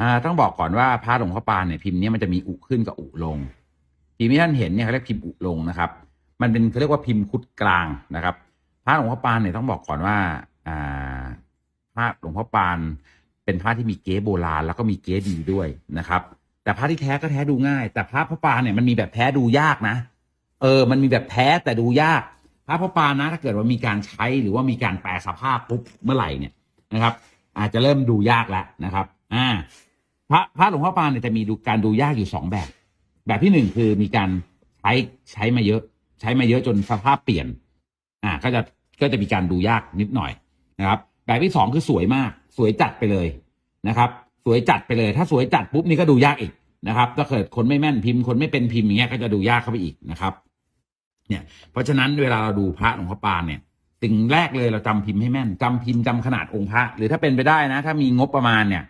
อ่าต้องบอกก่อนว่าพระหลวงพ่อปานเนี่ยพิมพ์เนี้มันจะมีอุขึ้นกับอุลง พิมพ์ที่ท่านเห็นเนี่ยเขาเรียกพิมพ์อุลงนะครับ มันเป็นเขาเรียกว่าพิมพ์คุดกลางนะครับ พระหลวงพ่อปานเนี่ยต้องบอกก่อนว่าอ่าพระหลวงพ่อปานเป็นพระที่มีเก๊โบราณแล้วก็มีเก๊ดีด้วยนะครับ แต่พระที่แท้ก็แท้ดูง่าย แต่พระพ่อปานเนี่ยมันมีแบบแท้ดูยากนะ เออ มันมีแบบแท้แต่ดูยากพระพ่อปานนะ ถ้าเกิดว่ามีการใช้หรือว่ามีการแปลสภาพปุ๊บเมื่อไหร่เนี่ยนะครับ อาจจะเริ่มดูยากแล้วนะครับ อ่า พระพระหลวงพ่อปานเนี่ยจะมีดูการดูยากอยู่สองแบบ แบบที่หนึ่งคือมีการใช้ใช้มาเยอะ ใช้มาเยอะจนสภาพเปลี่ยน อ่า ก็จะก็จะมีการดูยากนิดหน่อยนะครับ แบบที่สองคือสวยมาก สวยจัดไปเลยนะครับ สวยจัดไปเลย ถ้าสวยจัดปุ๊บนี่ก็ดูยากอีกนะครับถ้าเกิดคนไม่แม่นพิมพ์คนไม่เป็นพิมพ์อย่างเงี้ยก็จะดูยากเข้าไปอีกนะครับ เนี่ย เพราะฉะนั้นเวลาเราดูพระหลวงพ่อปานเนี่ยสิ่งแรกเลยเราจำพิมพ์ให้แม่นจำพิมพ์จำขนาดองค์พระ หรือถ้าเป็นไปได้นะ ถ้ามีงบประมาณเนี่ย